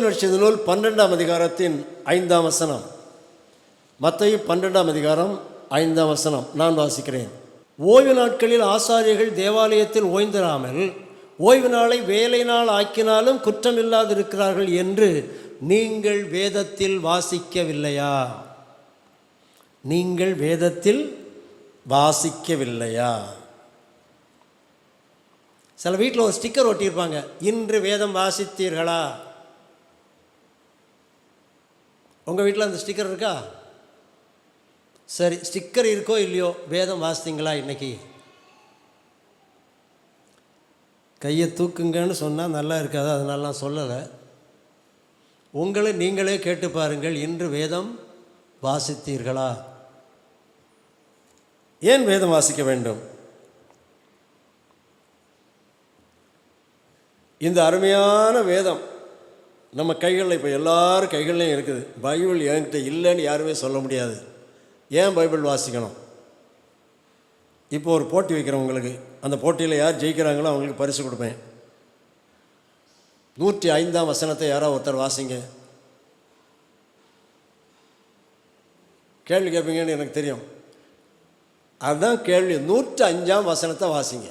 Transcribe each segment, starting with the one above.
மத்திய நடிச்சது நூல் பன்னெண்டாம் அதிகாரத்தின் ஐந்தாம் வசனம். மத்திய பன்னெண்டாம் அதிகாரம் ஐந்தாம் வசனம். நான் வாசிக்கிறேன். ஓய்வு நாட்களில் ஆசாரியர்கள் தேவாலயத்தில் ஓய்ந்திராமல் ஓய்வு நாளை வேலை நாள் ஆக்கினாலும் குற்றமில்லாதிருக்கிறார்கள் என்று நீங்கள் வேதத்தில் வாசிக்கவில்லையா? நீங்கள் வேதத்தில் வாசிக்கவில்லையா? சில வீட்டில் ஒரு ஸ்டிக்கர் ஒட்டியிருப்பாங்க. இன்று வேதம் வாசித்தீர்களா? உங்கள் வீட்டில் அந்த ஸ்டிக்கர் இருக்கா? சரி ஸ்டிக்கர் இருக்கோ இல்லையோ வேதம் வாசித்தீங்களா இன்றைக்கி கையை தூக்குங்கன்னு சொன்னால் நல்லா இருக்காது அதனால நான் சொல்லலை. உங்களை நீங்களே கேட்டு பாருங்கள் இன்று வேதம் வாசித்தீர்களா? ஏன் வேதம் வாசிக்க வேண்டும்? இந்த அருமையான வேதம் நம்ம கைகளில் இப்போ எல்லார் கைகள்லையும் இருக்குது. பைபிள் என்கிட்ட இல்லைன்னு யாருமே சொல்ல முடியாது. ஏன் பைபிள் வாசிக்கணும்? இப்போ ஒரு போட்டி வைக்கிறேன் உங்களுக்கு. அந்த போட்டியில் யார் ஜெயிக்கிறாங்களோ அவங்களுக்கு பரிசு கொடுப்பேன். நூற்றி ஐந்தாம் வசனத்தை யாரோ ஒருத்தர் வாசிங்க. கேள்வி கேட்பீங்கன்னு எனக்கு தெரியும். அதுதான் கேள்வி. நூற்றி அஞ்சாம் வசனத்தை வாசிங்க.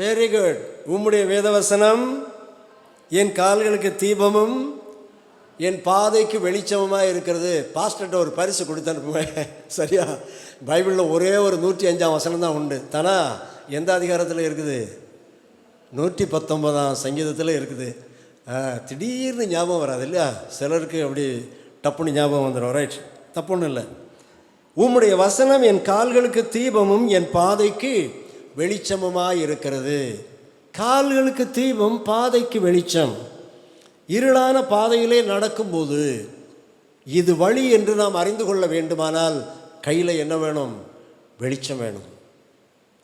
வெரி குட் உம்முடைய வேதவசனம் என் கால்களுக்கு தீபமும் என் பாதைக்கு வெளிச்சமுமாக இருக்கிறது. பாஸ்டர்கிட்ட ஒரு பரிசு கொடுத்து அனுப்புவேன். சரியா? பைபிளில் ஒரே ஒரு நூற்றி அஞ்சாம் வசனம் தான் உண்டு. தானா? எந்த அதிகாரத்தில் இருக்குது? நூற்றி பத்தொன்பதாம் சங்கீதத்தில் இருக்குது. திடீர்னு ஞாபகம் வராது இல்லையா? சிலருக்கு அப்படி டப்புன்னு ஞாபகம் வந்துடும் ரைட் தப்புன்னு இல்லை. உம்முடைய வசனம் என் கால்களுக்கு தீபமும் என் பாதைக்கு வெளிச்சமுமாய் இருக்கிறது கால்களுக்கு தீபம் பாதைக்கு வெளிச்சம். இருளான பாதையிலே நடக்கும்போது இது வழி என்று நாம் அறிந்து கொள்ள வேண்டுமானால் கையில் என்ன வேணும்? வெளிச்சம் வேணும்.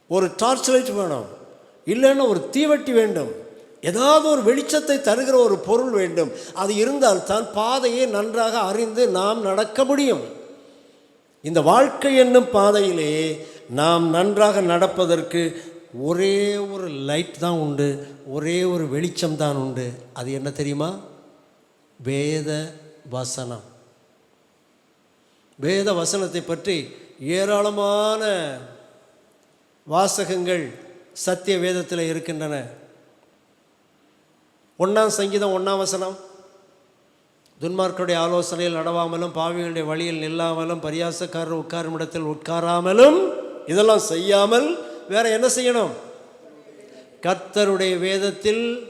ஒரு டார்ச் லைட் வேணும். இல்லைன்னா ஒரு தீவட்டி வேண்டும். ஏதாவது ஒரு வெளிச்சத்தை தருகிற ஒரு பொருள் வேண்டும். அது இருந்தால் தான் பாதையை நன்றாக அறிந்து நாம் நடக்க முடியும். இந்த வாழ்க்கை என்னும் பாதையிலே நாம் நன்றாக நடப்பதற்கு ஒரே ஒரு லைட் தான் உண்டு ஒரே ஒரு வெளிச்சம் தான் உண்டு. அது என்ன தெரியுமா? வேத வசனம். வேத வசனத்தை பற்றி ஏராளமான வாசகங்கள் சத்திய வேதத்தில் இருக்கின்றன. ஒன்றாம் சங்கீதம் ஒன்றாம் வசனம். துன்மார்க்கருடைய ஆலோசனையில் நடவாமலும் பாவிகளுடைய வழியில் நில்லாமலும் பரியாசக்காரர் உட்காரும் இடத்தில் உட்காராமலும் இதெல்லாம் செய்யாமல் வேற என்ன செய்யணும்? கர்த்தருடைய வேதத்தில்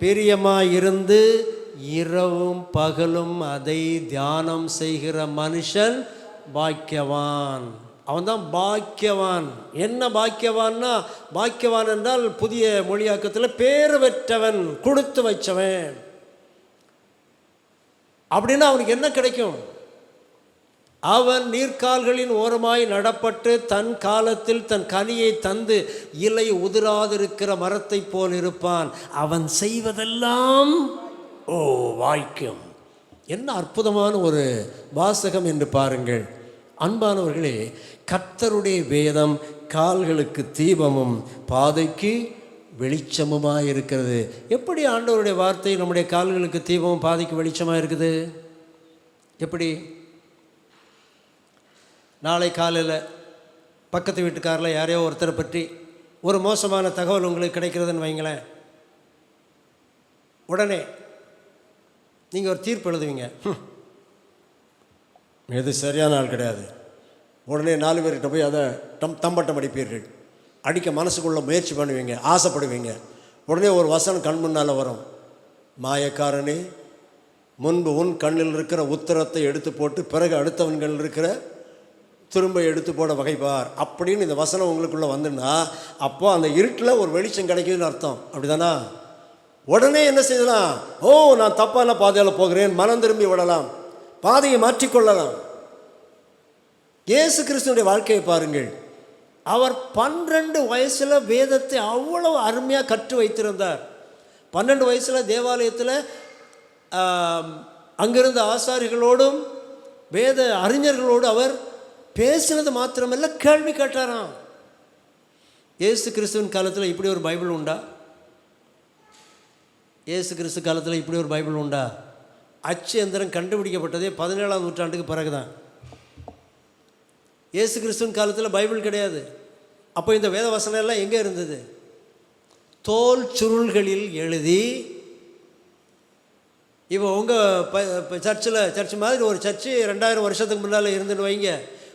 பிரியமாயிருந்து இரவும் பகலும் அதை தியானம் செய்கிற மனுஷன் பாக்கியவான். அவன்தான் பாக்கியவான். என்ன பாக்கியவான்னா பாக்கியவான் என்றால் புதிய மொழியாக்கத்தில் பேர் பெற்றவன் கொடுத்து வச்சவன். அப்படின்னா அவனுக்கு என்ன கிடைக்கும்? அவன் நீர்க்கால்களின் ஓரமாய் நடப்பட்டு தன் காலத்தில் தன் கனியை தந்து இலை உதிராதிருக்கிற மரத்தைப் போல் இருப்பான். அவன் செய்வதெல்லாம் ஓ வாய்க்கும். என்ன அற்புதமான ஒரு வாசகம் என்று பாருங்கள். அன்பானவர்களே கர்த்தருடைய வேதம் கால்களுக்கு தீபமும் பாதைக்கு வெளிச்சமுமாக இருக்கிறது. எப்படி ஆண்டவருடைய வார்த்தை நம்முடைய கால்களுக்கு தீபமும் பாதைக்கு வெளிச்சமாக இருக்குது? எப்படி? நாளை காலையில் பக்கத்து வீட்டுக்காரில் யாரையோ ஒருத்தரை பற்றி ஒரு மோசமான தகவல் உங்களுக்கு கிடைக்கிறதுன்னு வைங்களேன். உடனே நீங்கள் ஒரு தீர்ப்பு எழுதுவீங்க. எது சரியான ஆள் கிடையாது. உடனே நாலு பேர்கிட்ட போய் அதை டம் தம்பட்டம் அடிப்பீர்கள். அடிக்க மனசுக்குள்ளே முயற்சி பண்ணுவீங்க ஆசைப்படுவீங்க. உடனே ஒரு வசனம் கண் முன்னால் வரும். மாயக்காரனே முன்பு உன் கண்ணில் இருக்கிற உத்தரத்தை எடுத்து போட்டு பிறகு அடுத்தவன்கள் இருக்கிற திரும்ப எடுத்து போட வகைப்பார் அப்படின்னு இந்த வசனம் உங்களுக்குள்ளே வந்துன்னா அப்போ அந்த இருட்டில் ஒரு வெளிச்சம் கிடைக்குதுன்னு அர்த்தம். அப்படிதானா? உடனே என்ன செய்யலாம்? ஓ நான் தப்பான பாதையில் போகிறேன் மனம் திரும்பி விடலாம் பாதையை மாற்றிக்கொள்ளலாம். இயேசு கிறிஸ்துவனுடைய வாழ்க்கையை பாருங்கள். அவர் பன்னிரண்டு வயசில் வேதத்தை அவ்வளவு அருமையாக கற்று வைத்திருந்தார். பன்னெண்டு வயசில் தேவாலயத்தில் அங்கிருந்த ஆசாரிகளோடும் வேத அறிஞர்களோடு அவர் பேசினது மாத்திரமல்ல கேள்வி கேட்டாராம். இயேசு கிறிஸ்துவின் காலத்தில் இப்படி ஒரு பைபிள் உண்டா? இயேசு கிறிஸ்து காலத்தில் இப்படி ஒரு பைபிள் உண்டா? அச்சு எந்திரம் கண்டுபிடிக்கப்பட்டதே பதினேழாம் நூற்றாண்டுக்கு பிறகுதான். ஏசு கிறிஸ்துவின் காலத்தில் பைபிள் கிடையாது. அப்போ இந்த வேத வசனம் எல்லாம் எங்கே இருந்தது? தோல் சுருள்களில் எழுதி இப்போ உங்கள் ப இப்போ சர்ச்சில் சர்ச் மாதிரி ஒரு சர்ச்சு ரெண்டாயிரம் வருஷத்துக்கு முன்னால் இருந்துன்னு வைங்க.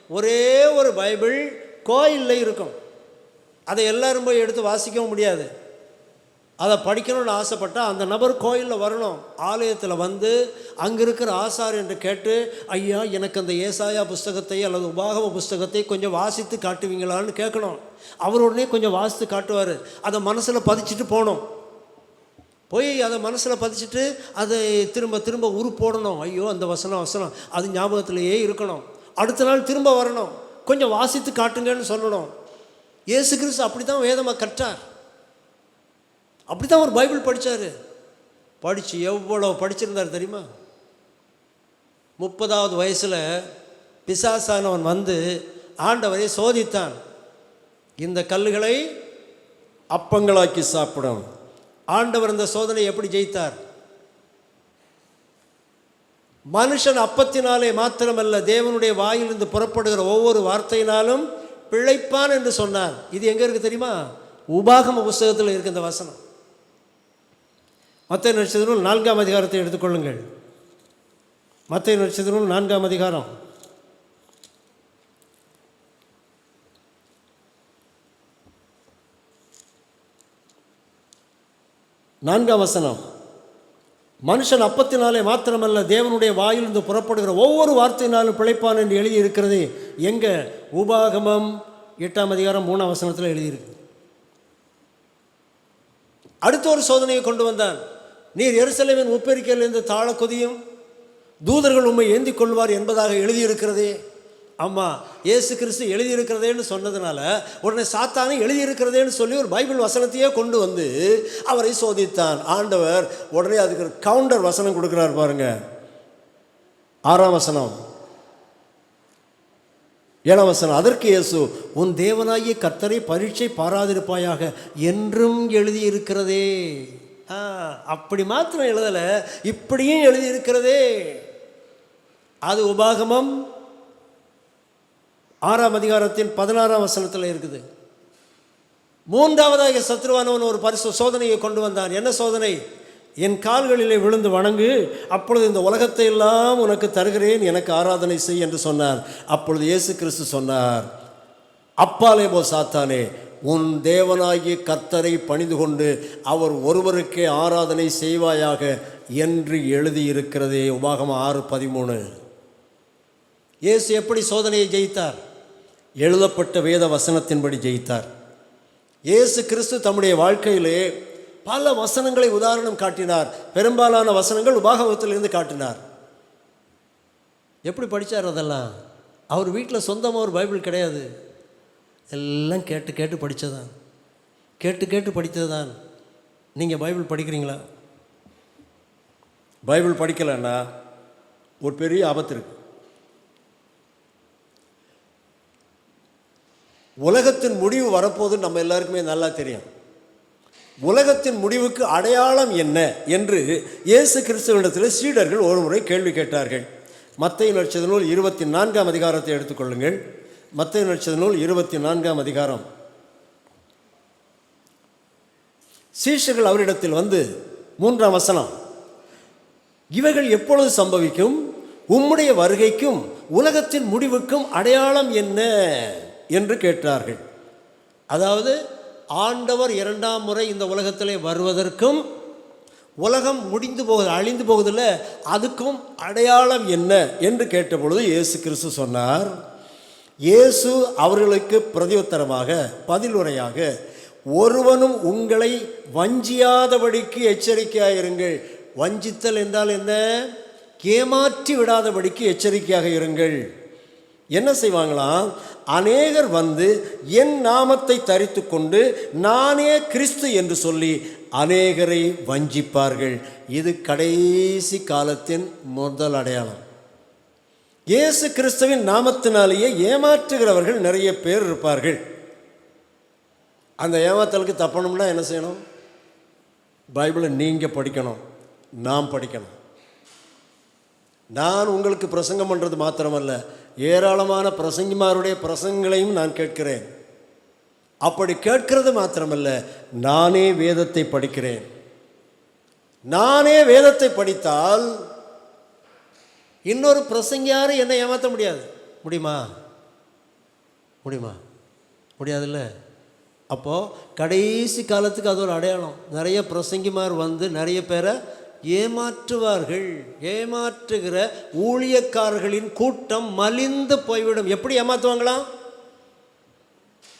ஒரே ஒரு பைபிள் கோயிலில் இருக்கும். அதை எல்லோரும் போய் எடுத்து வாசிக்கவும் முடியாது. அதை படிக்கணும்னு ஆசைப்பட்டால் அந்த நபர் கோயிலில் வரணும். ஆலயத்தில் வந்து அங்கே இருக்கிற ஆசார் என்று கேட்டு ஐயா எனக்கு அந்த ஏசாயா புஸ்தகத்தை அல்லது உபாகம புஸ்தகத்தை கொஞ்சம் வாசித்து காட்டுவீங்களான்னு கேட்கணும். அவர் உடனே கொஞ்சம் வாசித்து காட்டுவார். அதை மனசில் பதிச்சுட்டு போகணும். போய் அதை மனசில் பதிச்சுட்டு அதை திரும்ப திரும்ப உரு போடணும் ஐயோ அந்த வசனம் வசனம். அது ஞாபகத்திலேயே இருக்கணும். அடுத்த நாள் திரும்ப வரணும். கொஞ்சம் வாசித்து காட்டுங்கன்னு சொல்லணும். ஏசு கிறிஸ்து அப்படி தான் வேதமாக கற்றார். அப்படி தான் ஒரு பைபிள் படித்தார் படித்து எவ்வளோ படிச்சிருந்தார் தெரியுமா? முப்பதாவது வயசில் பிசாசானவன் வந்து ஆண்டவரை சோதித்தான். இந்த கல்லுகளை அப்பங்களாக்கி சாப்பிடும். ஆண்டவர் இந்த சோதனை எப்படி ஜெயித்தார்? மனுஷன் அப்பத்தினாலே மாத்திரமல்ல தேவனுடைய வாயிலிருந்து புறப்படுகிற ஒவ்வொரு வார்த்தையினாலும் பிழைப்பான் என்று சொன்னார். இது எங்கே இருக்குது தெரியுமா? உபாகம புஸ்தகத்தில் இருக்கு இந்த வசனம். மத்திய நட்சத்திரம் நான்காம் அதிகாரத்தை எடுத்துக்கொள்ளுங்கள். மத்திய நட்சத்திரம் நான்காம் அதிகாரம். நான்காம் வசனம். மனுஷன் அப்பத்தினாலே மாத்திரமல்ல தேவனுடைய வாயிலிருந்து புறப்படுகிற ஒவ்வொரு வார்த்தையினாலும் பிழைப்பான் என்று எழுதியிருக்கிறது. எங்கே? உபாகமம் எட்டாம் அதிகாரம் மூணாம் வசனத்தில் எழுதியிருக்கு. அடுத்த ஒரு சோதனையை கொண்டு வந்தான். நீர் எருசலேமின் உப்பெரிக்கையிலிருந்து தாழ கொதியும் தூதர்கள் உண்மை ஏந்தி கொள்வார் என்பதாக எழுதியிருக்கிறதே. ஆமாம் இயேசு கிறிஸ்து எழுதியிருக்கிறதேன்னு சொன்னதுனால உடனே சாத்தானே எழுதியிருக்கிறதேன்னு சொல்லி ஒரு பைபிள் வசனத்தையே கொண்டு வந்து அவரை சோதித்தான். ஆண்டவர் உடனே அதுக்கு ஒரு கவுண்டர் வசனம் கொடுக்குறாரு பாருங்க. ஆறாம் வசனம். ஏழாம் வசனம் அதற்கு இயேசு உன் தேவனாகிய கர்த்தரை பரீட்சை பாராதிருப்பாயாக என்றும் எழுதியிருக்கிறதே. ஆ அப்படி மாத்திரம் எழுதலை இப்படியும் எழுதியிருக்கிறதே. அது உபாகமம் ஆறாம் அதிகாரத்தின் பதினாறாம் வசனத்தில் இருக்குது. மூன்றாவதாக சத்ருவானவன் ஒரு பரிசு சோதனையை கொண்டு வந்தான். என்ன சோதனை? என் கால்களிலே விழுந்து வணங்கு அப்பொழுது இந்த உலகத்தை எல்லாம் உனக்கு தருகிறேன் எனக்கு ஆராதனை செய் என்று சொன்னார். அப்பொழுது இயேசு கிறிஸ்து சொன்னார் அப்பாலே போ சாத்தானே உன் தேவனாகிய கர்த்தரை பணிந்து கொண்டு அவர் ஒருவருக்கே ஆராதனை செய்வாயாக என்று எழுதியிருக்கிறதே உபாகம் ஆறு பதிமூணு. இயேசு எப்படி சோதனையை ஜெயித்தார்? எழுதப்பட்ட வேத வசனத்தின்படி ஜெயித்தார். இயேசு கிறிஸ்து தம்முடைய வாழ்க்கையிலே பல வசனங்களை உதாரணம் காட்டினார். பெரும்பாலான வசனங்கள் உபாகவத்திலிருந்து காட்டினார். எப்படி படித்தார் அதெல்லாம்? அவர் வீட்டில் சொந்தமாக ஒரு பைபிள் கிடையாது. எல்லாம் கேட்டு கேட்டு படித்ததான் கேட்டு கேட்டு படித்தது தான் நீங்கள் பைபிள் படிக்கிறீங்களா? பைபிள் படிக்கலைன்னா ஒரு பெரிய ஆபத்து இருக்குது உலகத்தின் முடிவு வரப்போது நம்ம எல்லாருக்குமே நல்லா தெரியும். உலகத்தின் முடிவுக்கு அடையாளம் என்ன என்று இயேசு கிறிஸ்துவனிடத்தில் சீடர்கள் ஒரு முறை கேள்வி கேட்டார்கள். மத்திய நட்சத நூல் இருபத்தி நான்காம் அதிகாரத்தை எடுத்துக்கொள்ளுங்கள். மத்திய நட்சத நூல் இருபத்தி நான்காம் அதிகாரம். சீஷர்கள் அவரிடத்தில் வந்து மூன்றாம் வசனம் இவைகள் எப்பொழுது சம்பவிக்கும்? உம்முடைய வருகைக்கும் உலகத்தின் முடிவுக்கும் அடையாளம் என்ன? என்று கேட்டார்கள். அதாவது ஆண்டவர் இரண்டாம் முறை இந்த உலகத்திலே வருவதற்கும் உலகம் முடிந்து போகுது அழிந்து போகுதில்ல அதுக்கும் அடையாளம் என்ன என்று கேட்டபொழுது இயேசு கிறிஸ்து சொன்னார் இயேசு அவர்களுக்கு பிரதியுத்தரமாக பதிலுரையாக ஒருவனும் உங்களை வஞ்சியாதபடிக்கு எச்சரிக்கையாக இருங்கள். வஞ்சித்தல் என்றால் என்ன? ஏமாற்றி விடாதபடிக்கு எச்சரிக்கையாக இருங்கள். என்ன செய்வாங்களாம்? அநேகர் வந்து என் நாமத்தை தரித்து கொண்டு நானே கிறிஸ்து என்று சொல்லி அநேகரை வஞ்சிப்பார்கள். இது கடைசி காலத்தின் முதல் அடையாளம். இயேசு கிறிஸ்துவின் நாமத்தினாலேயே ஏமாற்றுகிறவர்கள் நிறைய பேர் இருப்பார்கள். அந்த ஏமாத்தலுக்கு தப்பணும்னா என்ன செய்யணும்? பைபிளை நீங்கள் படிக்கணும் நாம் படிக்கணும். நான் உங்களுக்கு பிரசங்கம் பண்ணுறது மாத்திரமல்ல. ஏராளமான பிரசங்கிமாருடைய பிரசங்கங்களையும் நான் கேட்கிறேன். அப்படி கேட்கிறது மாத்திரமல்ல நானே வேதத்தை படிக்கிறேன். நானே வேதத்தை படித்தால் இன்னொரு பிரசங்கியாரும் என்னை ஏமாற்ற முடியாது. முடியுமா? முடியுமா? முடியாதுல்ல? அப்போது கடைசி காலத்துக்கு அது ஒரு அடையாளம். நிறைய பிரசங்கிமார் வந்து நிறைய பேரை ஏமாற்றுவார்கள். ஏமாற்றுகிற ஊழியக்காரர்களின் கூட்டம் மலிந்து போய்விடும். எப்படி ஏமாற்றுவாங்களாம்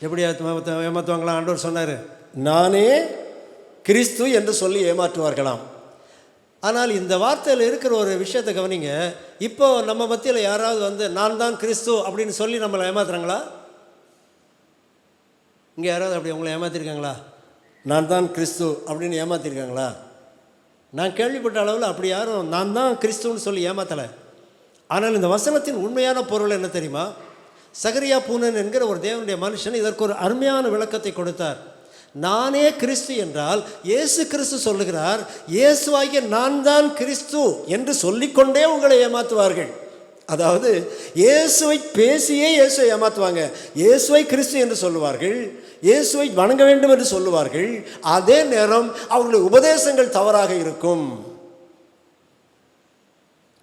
எப்படி ஏமாற்றுவாங்களாம் ஆண்டவர் சொன்னார் நானே கிறிஸ்து என்று சொல்லி ஏமாற்றுவார்களாம். ஆனால் இந்த வார்த்தையில் இருக்கிற ஒரு விஷயத்தை கவனிங்க. இப்போ நம்ம மத்தியில் யாராவது வந்து நான் தான் கிறிஸ்து அப்படின்னு சொல்லி நம்மளை ஏமாத்துறாங்களா? இங்கே யாராவது அப்படி உங்களை ஏமாத்திருக்காங்களா? நான் தான் கிறிஸ்து அப்படின்னு ஏமாத்திருக்காங்களா? நான் கேள்விப்பட்ட அளவில் அப்படி யாரும் நான் தான் கிறிஸ்துன்னு சொல்லி ஏமாத்தலை. ஆனால் இந்த வசனத்தின் உண்மையான பொருள் என்ன தெரியுமா? சகரியா பூனன் என்கிற ஒரு தேவனுடைய மனுஷன் இதற்கு ஒரு அருமையான விளக்கத்தை கொடுத்தார். நானே கிறிஸ்து என்றால் இயேசு கிறிஸ்து சொல்லுகிறார் இயேசுவாகிய நான் தான் கிறிஸ்து என்று சொல்லிக்கொண்டே உங்களை ஏமாற்றுவார்கள் அதாவது இயேசுவை பேசியே இயேசுவை ஏமாற்றுவாங்க இயேசுவை கிறிஸ்து என்று சொல்லுவார்கள். இயேசுவை வணங்க வேண்டும் என்று சொல்லுவார்கள். அதே நேரம் அவர்களுடைய உபதேசங்கள் தவறாக இருக்கும்.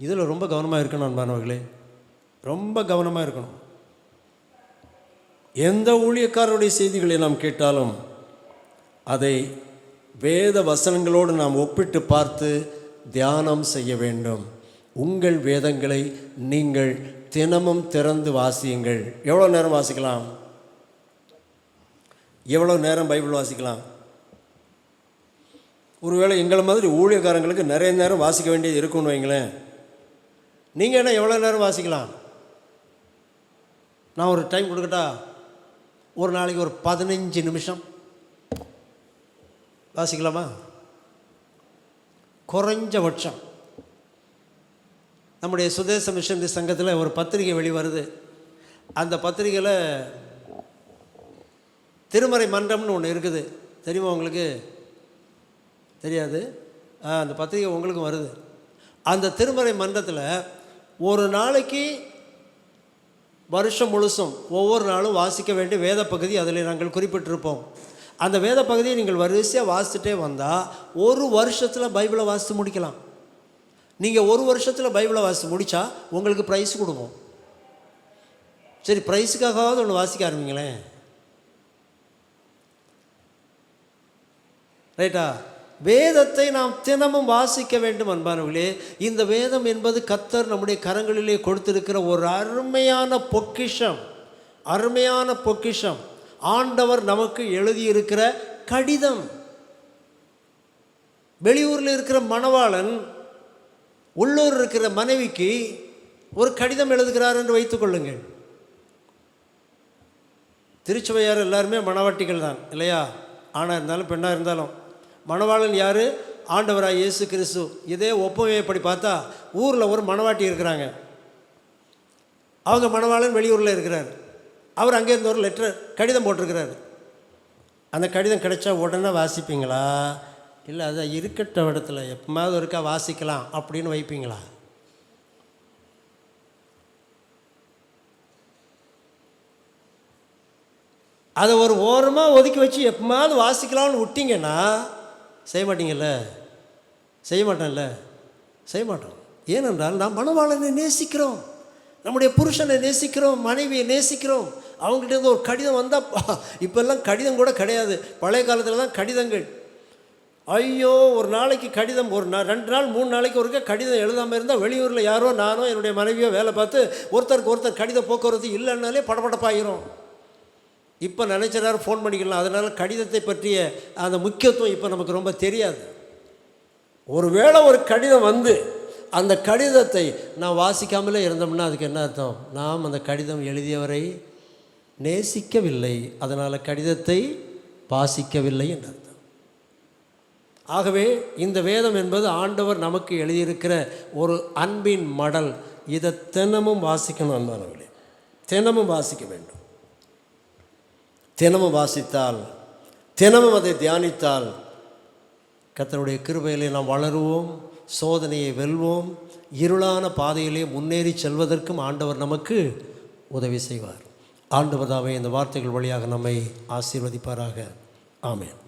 இதில் ரொம்ப கவனமாக இருக்கணும் அன்பானவர்களே. ரொம்ப கவனமாக இருக்கணும். எந்த ஊழியக்காரருடைய செய்திகளை நாம் கேட்டாலும் அதை வேத வசனங்களோடு நாம் ஒப்பிட்டு பார்த்து தியானம் செய்ய வேண்டும். உங்கள் வேதங்களை நீங்கள் தினமும் திறந்து வாசியுங்கள். எவ்வளோ நேரம் வாசிக்கலாம்? எவ்வளோ நேரம் பைபிள் வாசிக்கலாம்? ஒருவேளை எங்களை மாதிரி ஊழியக்காரங்களுக்கு நிறைய நேரம் வாசிக்க வேண்டியது இருக்கும்னு வைங்களேன். நீங்கள் என்ன எவ்வளோ நேரம் வாசிக்கலாம்? நான் ஒரு டைம் கொடுக்கட்டா? ஒரு நாளைக்கு ஒரு பதினஞ்சு நிமிஷம். வாசிக்கலாமா? குறைஞ்சபட்சம். நம்முடைய சுதேச மிஷனரி சங்கத்தில் ஒரு பத்திரிகை வெளிவருது. அந்த பத்திரிகையில் திருமறை மன்றம்னு ஒன்று இருக்குது. தெரியுமா உங்களுக்கு? தெரியாது? அந்த பத்திரிகை உங்களுக்கும் வருது. அந்த திருமறை மன்றத்தில் ஒரு நாளைக்கு வருஷம் முழுசும் ஒவ்வொரு நாளும் வாசிக்க வேண்டிய வேத பகுதி அதில் நாங்கள் குறிப்பிட்டிருப்போம். அந்த வேத பகுதியை நீங்கள் வரிசையாக வாசிச்சுட்டே வந்தால் ஒரு வருஷத்தில் பைபிளை வாசித்து முடிக்கலாம். நீங்கள் ஒரு வருஷத்தில் பைபிளை வாசி முடித்தா உங்களுக்கு ப்ரைஸ் கொடுப்போம். சரி ப்ரைஸுக்காகவாவது ஒன்று வாசிக்க ஆரம்பிங்களேன். ரைட்டா வேதத்தை நாம் தினமும் வாசிக்க வேண்டும் அன்பானவர்களே. இந்த வேதம் என்பது கத்தர் நம்முடைய கரங்களிலே கொடுத்திருக்கிற ஒரு அருமையான பொக்கிஷம். அருமையான பொக்கிஷம். ஆண்டவர் நமக்கு எழுதியிருக்கிற கடிதம். வெளியூரில் இருக்கிற மணவாளன் உள்ளூர் இருக்கிற மனைவிக்கு ஒரு கடிதம் எழுதுகிறார் என்று வைத்துக்கொள்ளுங்கள் திருச்சுவையார் எல்லாருமே மணவாட்டிகள் தான் இல்லையா? ஆணாக இருந்தாலும் பெண்ணாக இருந்தாலும். மணவாளன் யார்? ஆண்டவராக இயேசு கிறிஸ்து. இதே ஒப்புமைப்படி பார்த்தா ஊரில் ஒரு மணவாட்டி இருக்கிறாங்க. அவங்க மணவாளன் வெளியூரில் இருக்கிறார். அவர் அங்கேருந்து ஒரு லெட்டர் கடிதம் போட்டிருக்கிறார். அந்த கடிதம் கிடைச்சா உடனே வாசிப்பீங்களா? இல்லை அதை இருக்கட்டும் இடத்துல. எப்போமாவது ஒருக்கா வாசிக்கலாம் அப்படின்னு வைப்பீங்களா? அதை ஒரு ஓரமாக ஒதுக்கி வச்சு எப்போமாவது வாசிக்கலாம்னு விட்டீங்கன்னா செய்ய மாட்டீங்கல்ல? செய்ய மாட்டோம்ல செய்ய மாட்டோம். ஏனென்றால் நாம் மணவாளனை நேசிக்கிறோம். நம்முடைய புருஷனை நேசிக்கிறோம் மனைவியை நேசிக்கிறோம். அவங்ககிட்ட ஒரு கடிதம் வந்தால் இப்போல்லாம் கடிதம் கூட கிடையாது. பழைய காலத்தில் தான் கடிதங்கள். ஐயோ ஒரு நாளைக்கு கடிதம் ஒரு நா ரெண்டு நாள் மூணு நாளைக்கு ஒருக்க கடிதம் எழுதாமல் இருந்தால் வெளியூரில் யாரோ நானோ என்னுடைய மனைவியோ வேலை பார்த்து ஒருத்தருக்கு ஒருத்தர் கடித போக்குவரத்து இல்லைன்னாலே படபடப்பாயிரும். இப்போ நினச்ச நேரம் ஃபோன் பண்ணிக்கலாம். அதனால் கடிதத்தை பற்றிய அந்த முக்கியத்துவம் இப்போ நமக்கு ரொம்ப தெரியாது. ஒருவேளை ஒரு கடிதம் வந்து அந்த கடிதத்தை நான் வாசிக்காமலே இருந்தோம்னா அதுக்கு என்ன அர்த்தம்? நாம் அந்த கடிதம் எழுதியவரை நேசிக்கவில்லை. அதனால் கடிதத்தை வாசிக்கவில்லை என்று அர்த்தம் ஆகவே இந்த வேதம் என்பது ஆண்டவர் நமக்கு எழுதியிருக்கிற ஒரு அன்பின் மடல். இதை தினமும் வாசிக்கணும் அன்பானவர்களே. தினமும் வாசிக்க வேண்டும். தினமும் வாசித்தால் தினமும் அதை தியானித்தால் கத்தனுடைய கிருபையிலே நாம் வளருவோம் சோதனையை வெல்வோம் இருளான பாதையிலே முன்னேறி செல்வதற்கும் ஆண்டவர் நமக்கு உதவி செய்வார். ஆண்டவர் தாமே இந்த வார்த்தைகள் வழியாக நம்மை ஆசீர்வதிப்பாராக. ஆமேன்.